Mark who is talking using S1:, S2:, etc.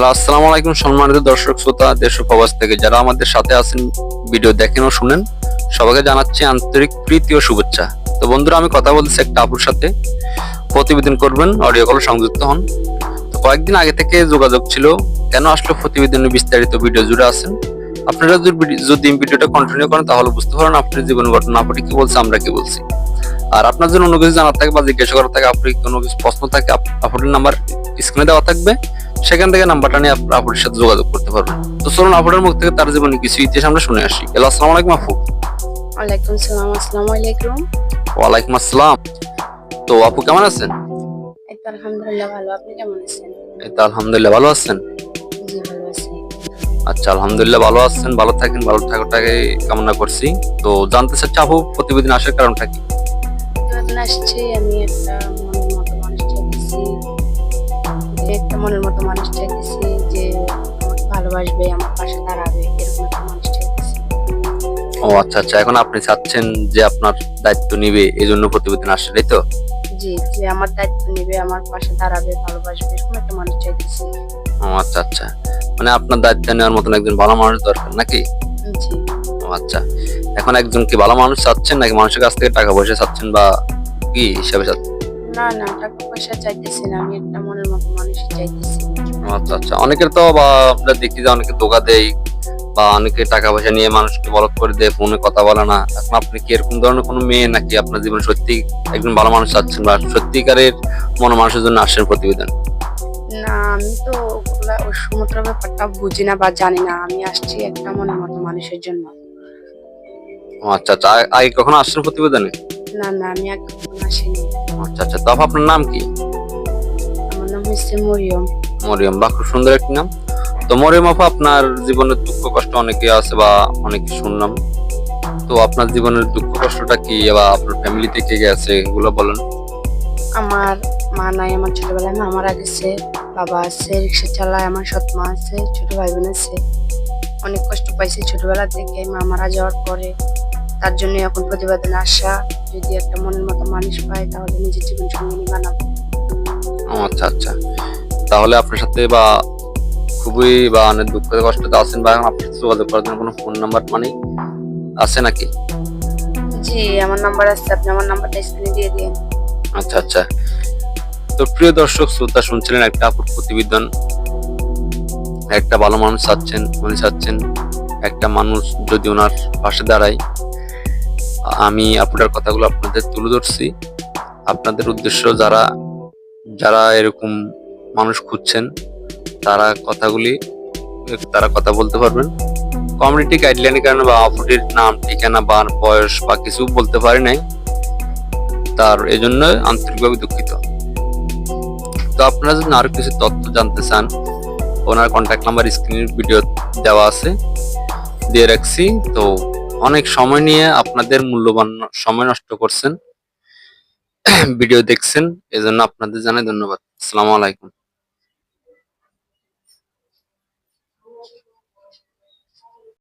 S1: Hello, আসসালামু আলাইকুম সম্মানিত দর্শক শ্রোতা, দেশ প্রবাস থেকে যারা আমাদের সাথে আছেন, ভিডিও দেখেন ও শুনেন, সবাইকে জানাচ্ছি আন্তরিক প্রীতি ও শুভেচ্ছা। তো বন্ধুরা, আমি কথা বলতেছি একটা আপুর সাথে। প্রতিবেদন করবেন অডিও কল সংযুক্ত হন। তো কয়েকদিন আগে থেকে যোগাযোগ ছিল, কেন আসলে প্রতিবেদনের বিস্তারিত ভিডিও জুড়ে আছেন? আপনারা যদি ভিডিওটা কন্টিনিউ করেন, তাহলে বুঝতে পারেন আপনার জীবন ঘটনা আপনি কি বলছে, আমরা কি বলছি। আর আপনার জন্য অন্য কিছু জানার থাকে বা জিজ্ঞাসা করার থাকে আপনি কোনো কিছু প্রশ্ন থাকে আপনার নাম্বার স্ক্রিনে দেওয়া থাকবে। সেখান থেকে নাম্বারটা নিয়ে আপ- আপুর সাথে যোগাযোগ করতে পারবেন। তো চলুন আপুরের মুখ থেকে তার জীবনে কিছু ইতিহাস আমরা শুনে আসি। হ্যালো আসসালামু আলাইকুম আপু।
S2: ওয়ালাইকুম সালাম আসসালামু আলাইকুম।
S1: ওয়ালাইকুম আসসালাম। তো আপু কেমন আছেন?
S2: আলহামদুলিল্লাহ ভালো আপনি কেমন আছেন?
S1: এই তো আলহামদুলিল্লাহ ভালো আছেন?
S2: জি ভালো আছি।
S1: আচ্ছা আলহামদুলিল্লাহ ভালো আছেন ভালো থাকেন ভালো থাকাটাকে কামনা করছি। তো জানতে চাচ্ছি আপু প্রতিবেদন আসার কারণটা কি?
S2: প্রতিবেদন আসছি আমি একটা যে একটা মনের মতো মানুষ চাইতেছি যে আমাকে ভালোবাসবে আমার পাশে দাঁড়াবে এরকম একটা মানুষ চাইতেছি।
S1: ও আচ্ছা আচ্ছা এখন আপনি চাচ্ছেন যে আপনার দায়িত্ব নিবে এই জন্য প্রতিবেদন আসছে তাই তো?
S2: জি যে আমার দায়িত্ব নেবে আমার পাশে দাঁড়াবে ভালোবাসবে এরকম একটা মানুষ চাইতেছি।
S1: ও আচ্ছা আচ্ছা মানে আপনার দায়িত্ব নেওয়ার মতন একজন ভালো মানুষ দরকার নাকি?
S2: জি।
S1: ও আচ্ছা এখন একজন কি ভালো মানুষ চাচ্ছেন নাকি মানুষের কাছ থেকে টাকা পয়সা চাচ্ছেন বা কি হিসাবে চাচ্ছেন?
S2: না না টাকা পয়সা চাইতেছি না আমি একটা মনের মতো মানুষই চাইতেছি।
S1: আচ্ছা আচ্ছা অনেকের তো বা আমরা দেখি যে অনেকে ধোকা দেয় বা অনেকে টাকা পয়সা নিয়ে মানুষকে বলৎ করে দেয় ফোনে কথা বলে না। এখন আপনি কি এরকম ধরনের কোনো মেয়ে নাকি আপনার জীবনে সত্যি একজন ভালো মানুষ চাচ্ছেন বা সত্যিকারের মন মানুষের জন্য আসছেন প্রতিবেদন?
S2: না আমি তো ওগুলা ওই সমুদ্র ব্যাপারটা বুঝি না বা জানি না আমি আসছি একটা মনের মতো মানুষের জন্য।
S1: আচ্ছা আচ্ছা আগে কখনো আসছেন প্রতিবেদনে?
S2: না না আমি আর কখনো আসিনি।
S1: আচ্ছা আচ্ছা আপনার নাম কি?
S2: আমার নাম হচ্ছে মরিয়ম।
S1: মরিয়ম বা খুব সুন্দর একটি নাম। তো মরিয়ম আপা আপনার জীবনের দুঃখ কষ্ট অনেকে আছে বা অনেকে শুনলাম। তো আপনার জীবনের দুঃখ কষ্টটা কি বা আপনার ফ্যামিলিতে কে কে আছে এগুলো বলেন।
S2: আমার মা নাই আমার ছোটবেলায় মা মারা গেছে বাবা আছে রিক্সা চালায় আমার সৎ মা আছে ছোট ভাই বোন আছে। অনেক কষ্ট পাইছি ছোটবেলা থেকে মা মারা যাওয়ার পরে। তার জন্য এখন প্রতিবেদনে আসা যদি একটা মনের মতো মানুষ পাই তাহলে নিজের জীবন সঙ্গিনী বানাবো
S1: আচ্ছা আচ্ছা। তাহলে আপনার সাথে বা খুবই বা অনেক দুঃখ কষ্টতে আছেন বা এখন আপনার সাথে যোগাযোগ করার জন্য কোনো ফোন নাম্বার মানে আছে নাকি?
S2: জি আমার নাম্বার আছে আপনি আমার নাম্বারটা স্ক্রিনে দিয়ে দিন।
S1: আচ্ছা আচ্ছা। তো প্রিয় দর্শক শ্রোতা শুনছিলেন একটা আপুর প্রতিবেদন। একটা ভালো মানুষ চাচ্ছেন উনি চাচ্ছেন একটা মানুষ যদি ওনার পাশে দাঁড়ায় আমি আপনার কথাগুলো আপনাদের তুলে ধরছি। আপনাদের উদ্দেশ্য যারা যারা এরকম মানুষ খুঁজছেন, তারা কথাগুলি, তারা কথা বলতে পারবেন। কমিউনিটি গাইডলাইনের কারণে বা আপুটির নাম, ঠিকানা বা বয়স বা কিছু বলতে পারি নাই। তার এজন্য আন্তরিকভাবে দুঃখিত। তো আপনারা যদি আরও কিছু তথ্য জানতে চান, ওনার কন্ট্যাক্ট নাম্বার স্ক্রিনের ভিডিও দেওয়া আছে। দিয়ে রাখছি। তো অনেক সময় নিয়ে আপনাদের মূল্যবান সময় নষ্ট করছেন। ভিডিও দেখছেন, এজন্য আপনাদের জানাই ধন্যবাদ। আসসালামু আলাইকুম।